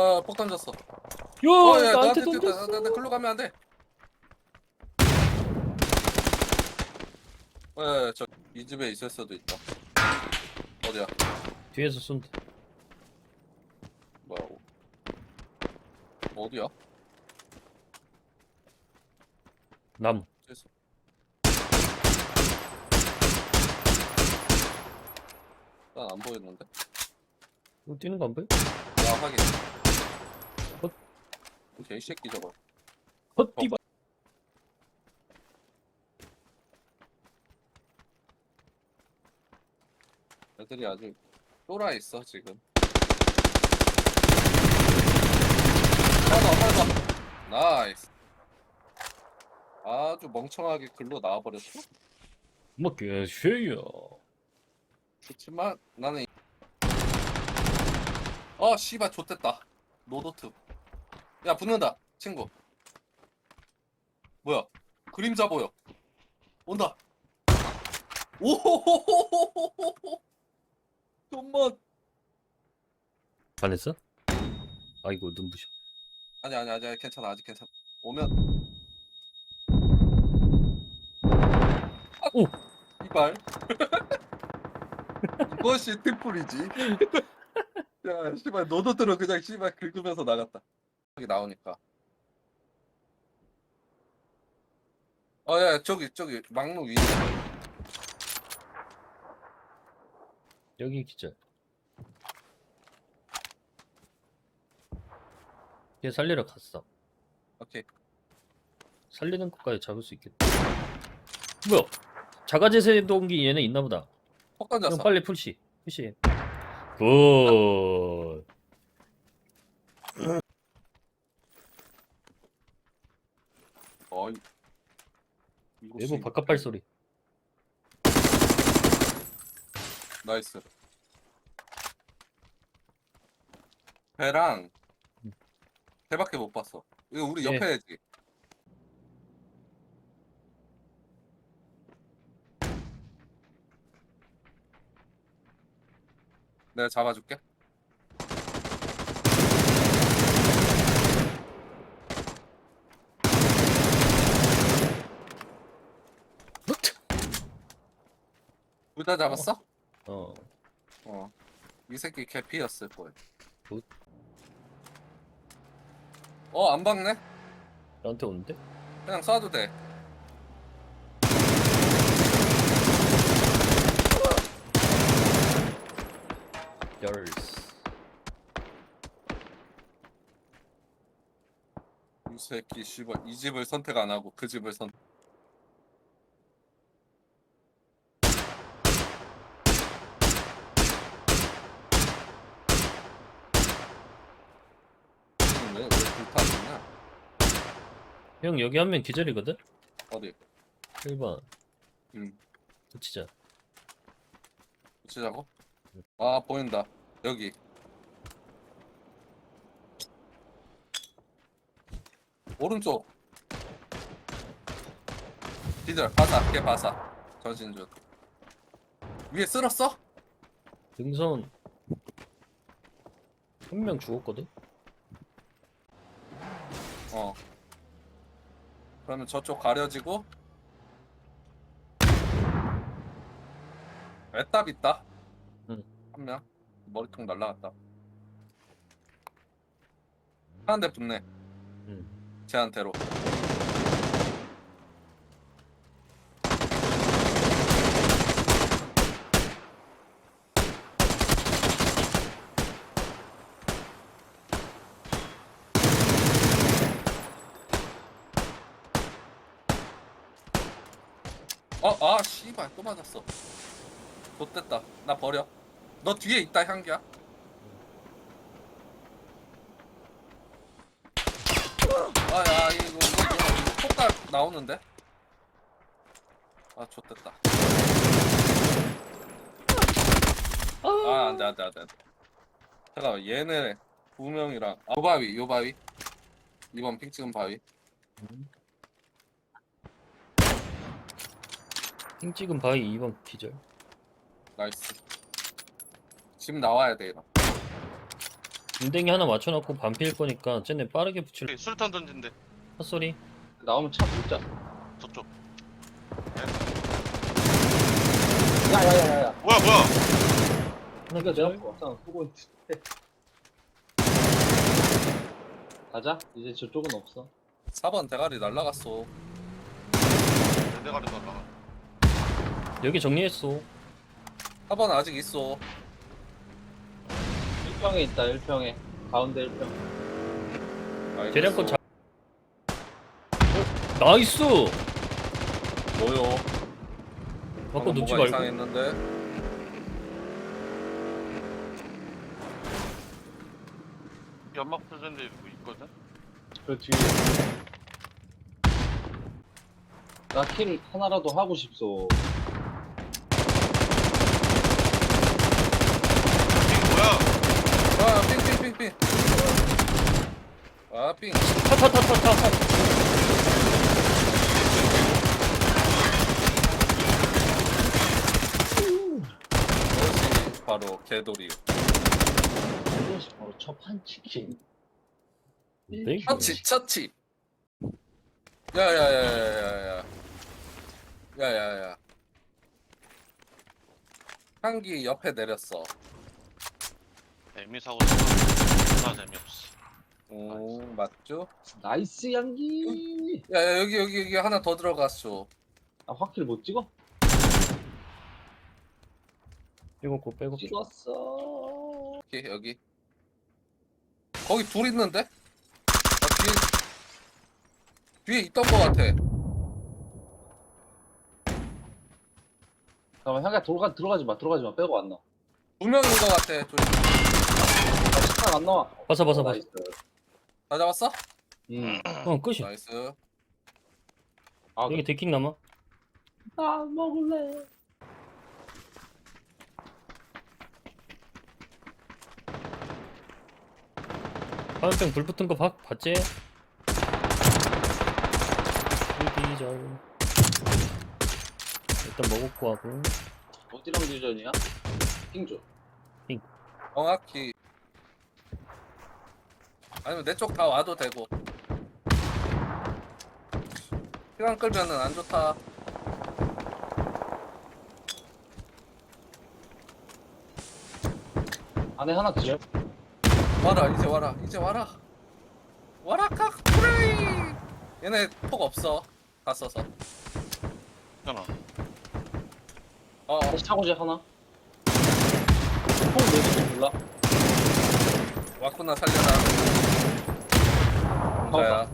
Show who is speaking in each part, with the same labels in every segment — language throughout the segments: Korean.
Speaker 1: 어, 폭 던졌어.
Speaker 2: 요
Speaker 1: 어, 야,
Speaker 2: 나한테
Speaker 1: 나한테.
Speaker 2: 던졌어.
Speaker 1: 나, 나, 나 글로 가면 안 돼. 어, 야, 야, 저이 집에 있을 수도 있다. 어디야?
Speaker 2: 뒤에서 쏜다.
Speaker 1: 뭐야? 어디야?
Speaker 2: 나무.
Speaker 1: 됐어. 난안 보이는데.
Speaker 2: 이거 뛰는 거 안 보여?
Speaker 1: 야, 확인.
Speaker 2: 어?
Speaker 1: 개이 새끼 저거.
Speaker 2: 헛디바.
Speaker 1: 애들이 아주 쫄아 있어 지금. 하나 하나. 나이스. 아주 멍청하게 글로 나와버렸어.
Speaker 2: 뭐 개쉐야.
Speaker 1: 그렇지만 나는. 이- 어 씨발 좆됐다. 노도트. 야 붙는다 친구. 뭐야? 그림자 보여. 온다. 오호호호호호호호. 좀만.
Speaker 2: 반했어? 아이고 눈부셔.
Speaker 1: 아니 아니 아니 괜찮아 아직 괜찮아 오면 아,
Speaker 2: 오!
Speaker 1: 이발 이것이 팀플이지 야 씨발 너도 들어 그냥 씨발 긁으면서 나갔다 나오니까 어 야 저기 저기 막루 위에
Speaker 2: 여기 기절. 얘 살리러 갔어.
Speaker 1: 오케이
Speaker 2: 살리는 것까지 잡을 수 있겠다. 뭐야? 자가제세 동기 얘네 있나 보다.
Speaker 1: 폭
Speaker 2: 그럼
Speaker 1: 던졌어
Speaker 2: 빨리 푸시. 푸시. 굿.
Speaker 1: 어이 이거
Speaker 2: 외부
Speaker 1: 씨,
Speaker 2: 바깥 발소리.
Speaker 1: 나이스 배랑
Speaker 2: 음.
Speaker 1: 배밖에 못 봤어 이거 우리
Speaker 2: 예.
Speaker 1: 옆에 해야지 내가 잡아줄게 둘 다 잡았어?
Speaker 2: 어.
Speaker 1: 어. 이 새끼 개피였을 거야.
Speaker 2: 굿.
Speaker 1: 어, 안 박네?
Speaker 2: 나한테 오는데?
Speaker 1: 그냥 쏴도 돼.
Speaker 2: 열스.
Speaker 1: 이 새끼 씨발 이 집을 선택 안 하고 그 집을 선. 왜왜 불타냐?
Speaker 2: 형 여기 한 명 기절이거든?
Speaker 1: 어디?
Speaker 2: 1번.
Speaker 1: 음.
Speaker 2: 붙이자.
Speaker 1: 붙이자고? 아 보인다. 여기. 오른쪽. 기절 바사 걔 바사 전신준 위에 쓸었어?
Speaker 2: 등선 한 명 죽었거든?
Speaker 1: 어 그러면 저쪽 가려지고. 애답 있다.
Speaker 2: 응.
Speaker 1: 한 명. 머리통 날라갔다. 한대 붙네.
Speaker 2: 응.
Speaker 1: 쟤한테로 어, 아, 씨발, 또 맞았어. 못됐다. 나 버려. 너 뒤에 있다, 향기야. 아, 야, 이거, 폭가 나오는데? 아, 좋됐다. 아, 안 돼, 안 돼, 안 돼. 안 돼. 잠깐만, 얘네 두 명이랑, 아, 요 바위, 요 바위. 이번 핑 찍은 바위.
Speaker 2: 핑 찍은 바위 2번 기절.
Speaker 1: 나이스. 지금 나와야 돼, 이거.
Speaker 2: 인댕이 하나 맞춰놓고 반피일 거니까 쟤네 빠르게 붙일
Speaker 3: 술탄 던진대.
Speaker 2: 헛소리
Speaker 4: 나오면 차 붙자.
Speaker 3: 저쪽.
Speaker 4: 야야야야.
Speaker 3: 뭐야 뭐야?
Speaker 2: 하나
Speaker 4: 이거 내가
Speaker 2: 기절
Speaker 4: 쓰고 있는데. 가자. 이제 저쪽은 없어.
Speaker 1: 4번 대가리 날라갔어.
Speaker 3: 내 대가리 날라가.
Speaker 2: 여기 정리했어
Speaker 1: 4번 아직 있어.
Speaker 4: 1평에 있다. 1평에. 가운데 1평.
Speaker 1: 알겠어.
Speaker 2: 대량 건 자... 어? 나이스
Speaker 1: 뭐요?
Speaker 2: 바꿔 놓지
Speaker 1: 뭐가
Speaker 2: 말고
Speaker 1: 이상했는데.
Speaker 3: 연막 표전대 이거 있거든.
Speaker 4: 그 뒤에. 나킬 하나라도 하고 싶소.
Speaker 3: 이게 뭐야?
Speaker 1: 아, 삥삥삥삥. 아, 삥.
Speaker 2: 타타타타타
Speaker 1: 그것이 바로 개돌이.
Speaker 4: 이것이 바로 첫판 치킨.
Speaker 2: 네?
Speaker 1: 처치, 처치. 야야야야야야. 야야야. 향기 옆에 내렸어.
Speaker 3: 애미 사고 존나 재미없어.
Speaker 1: 오, 맞죠?
Speaker 4: 나이스 양기.
Speaker 1: 야 야 여기 여기 여기 하나 더 들어갔어.
Speaker 4: 아 확킬 못 찍어?
Speaker 2: 이거 고 빼고
Speaker 4: 찍었어.
Speaker 1: 여기 여기. 거기 둘 있는데? 아, 뒤에 뒤에 있던 거 같아.
Speaker 4: 잠깐만 향기야 들어가 들어가지 마 들어가지 마 빼고 안 나와.
Speaker 1: 두 명인 거 같아. 둘.
Speaker 4: 아 식당 안 나와.
Speaker 2: 봐서 봐서 봐서
Speaker 4: 나이스.
Speaker 1: 다 잡았어?
Speaker 4: 음.
Speaker 2: 어 끝이
Speaker 1: 나이스.
Speaker 4: 아
Speaker 2: 여기 데킹 남아
Speaker 4: 나 먹을래.
Speaker 2: 화염병 불 붙은 거 봐, 봤지? 기절 일단 먹었고 하고
Speaker 4: 어디랑 유전이야? 핑조.
Speaker 1: 정확히. 아니면 내 쪽 다 와도 되고. 시간 끌면은 안 좋다.
Speaker 4: 안에 하나 기절.
Speaker 1: 와라 이제 와라 이제 와라. 와라 칵 프레이. 얘네 폭 없어. 다 써서.
Speaker 3: 괜찮아.
Speaker 1: 어, 어.
Speaker 4: 다시 차고지 하나. 총 몇인지 몰라.
Speaker 1: 왔구나 살려라. 혼자야.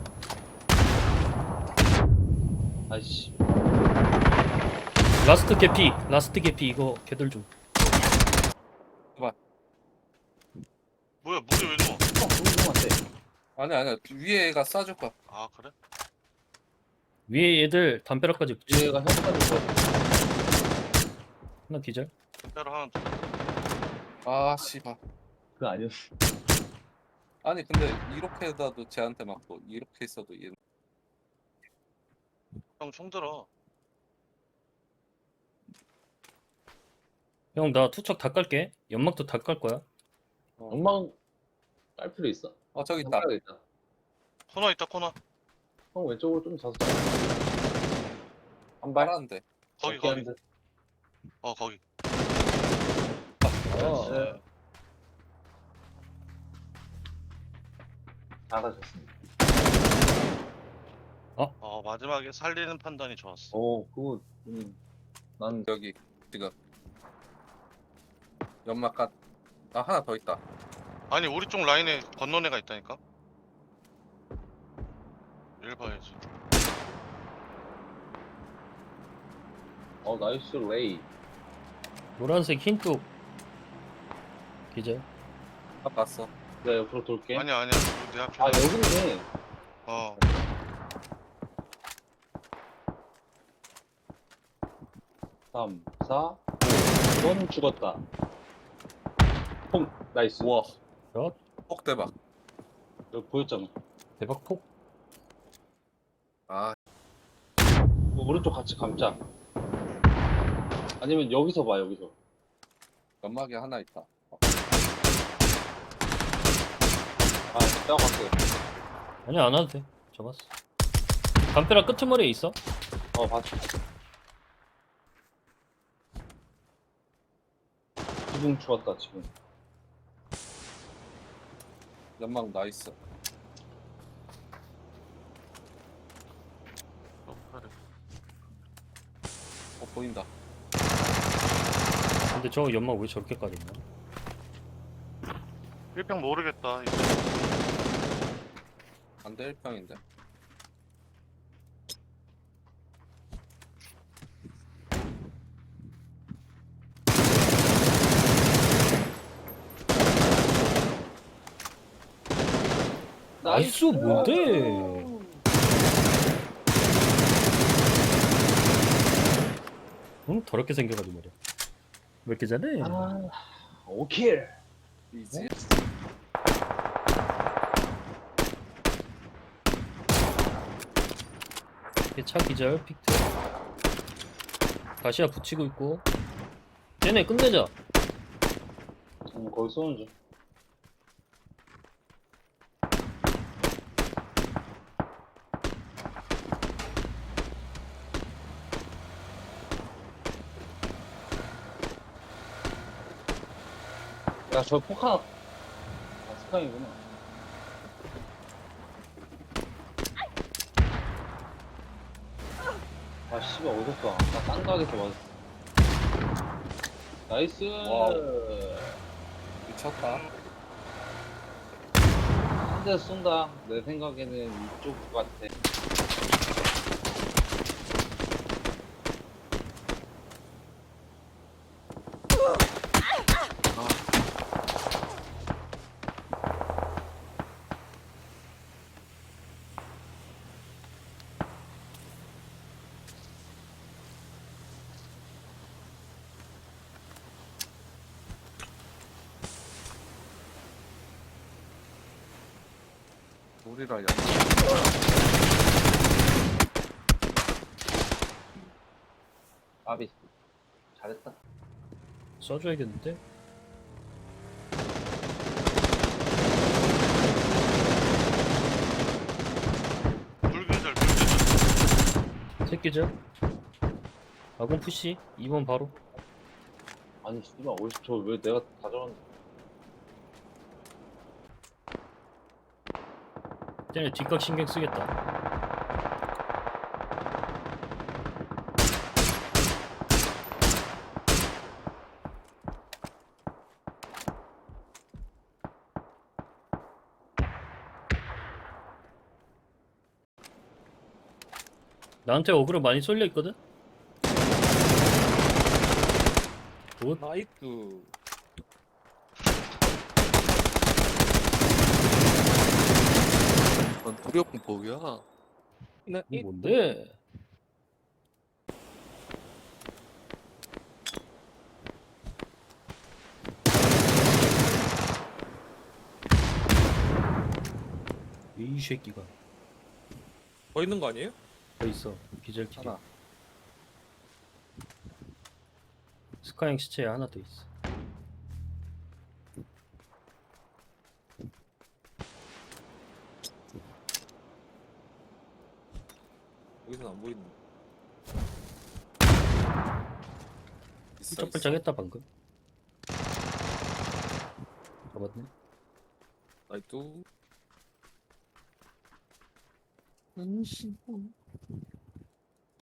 Speaker 4: 아이씨.
Speaker 2: 라스트 개피 라스트 개피 이거 걔들 좀
Speaker 3: 뭐야 물이 왜 누워?
Speaker 1: 아니 아니야 위에 애가 쏴줄 거야.
Speaker 3: 아 그래?
Speaker 2: 위에 얘들 담벼락까지 붙여
Speaker 4: 얘가 형까지 있어.
Speaker 2: 하나 기절
Speaker 3: 때로 하나 더.
Speaker 1: 아 씨발.
Speaker 4: 그거 아니었어.
Speaker 1: 아니 근데 이렇게 해도 쟤한테 맞고 이렇게 있어도 얘.
Speaker 3: 형 총 들어.
Speaker 2: 형 나 투척 다 깔게 연막도 다 깔 거야
Speaker 4: 엉망 깔 필요 있어.
Speaker 1: 어 저기 있다.
Speaker 4: 깔아야겠다.
Speaker 3: 코너 있다 코너.
Speaker 4: 형 왼쪽으로 좀 자서 자. 한 발.
Speaker 1: 말하는데.
Speaker 3: 거기 거기. 어 거기.
Speaker 4: 어.
Speaker 3: 나이스.
Speaker 4: 잘하셨습니다.
Speaker 3: 어 마지막에 살리는 판단이 좋았어.
Speaker 4: 오, 그거, 음, 난
Speaker 1: 여기 지금 연막갓 아 하나 더 있다.
Speaker 3: 아니 우리 쪽 라인에 건넌 애가 있다니까. 일 봐야지.
Speaker 4: 어, 나이스 레이.
Speaker 2: 노란색 흰뚝 기절
Speaker 1: 딱 봤어.
Speaker 4: 내가 옆으로 돌게.
Speaker 3: 아니야 아니야. 내 앞에.
Speaker 4: 아, 여기네.
Speaker 3: 어.
Speaker 4: 3, 4, 5. 넌 죽었다. 홈, 나이스.
Speaker 1: 우와. 샷폭 대박.
Speaker 4: 여기 보였잖아.
Speaker 2: 대박 폭
Speaker 1: 아
Speaker 4: 뭐 오른쪽 같이 감자. 아니면 여기서 봐, 여기서.
Speaker 1: 연막이 하나 있다.
Speaker 4: 아, 내가 갈게.
Speaker 2: 아니 안 와도 돼 잡았어 담벼락 끄트머리에 있어
Speaker 4: 어, 봤어. 지붕 추웠다, 지금.
Speaker 1: 연막 나이스. 어 보인다.
Speaker 2: 근데 저 연막 왜 저렇게 까졌냐
Speaker 3: 1평 모르겠다. 이거.
Speaker 1: 안돼 1평인데.
Speaker 2: 나이스 뭔데 응 더럽게 생겨가지고 말이야 왜 이렇게 잘해
Speaker 4: 아, 오킬.
Speaker 1: 이지.
Speaker 2: 이렇게 차 기절 픽트 다시야 붙이고 있고 쟤네 끝내자
Speaker 4: 음, 거기 쏘는 중. 야, 저 포카. 아, 스카이구나. 아, 씨발, 어디서 쏴? 아까 딴 가게에서 맞았어. 나이스!
Speaker 1: 와우. 미쳤다.
Speaker 4: 한 대 쏜다. 내 생각에는 이쪽 같아.
Speaker 1: 우리라 연.
Speaker 4: 아비. 잘했다.
Speaker 2: 써줘야겠는데
Speaker 3: 불기절, 불기절.
Speaker 2: 새끼죠 아군 푸시 2번 바로
Speaker 4: 아니, 씨발, 어디서 저왜 내가 가져갔는데.
Speaker 2: 쟤네 뒷각 신경 쓰겠다 나한테 어그로 많이 쏠려 있거든? 굿
Speaker 1: 나이스. 넌 두렵군 보기야. 네.
Speaker 2: 이거 뭔데? 이 새끼가
Speaker 1: 더 있는 거 아니에요?
Speaker 2: 더 있어 기절키가
Speaker 1: 하나.
Speaker 2: 스카잉 시체에 하나 더 있어
Speaker 1: 여기선 안 보이는.
Speaker 2: 훌쩍훌쩍 했다 방금 잡았네
Speaker 1: 나이스.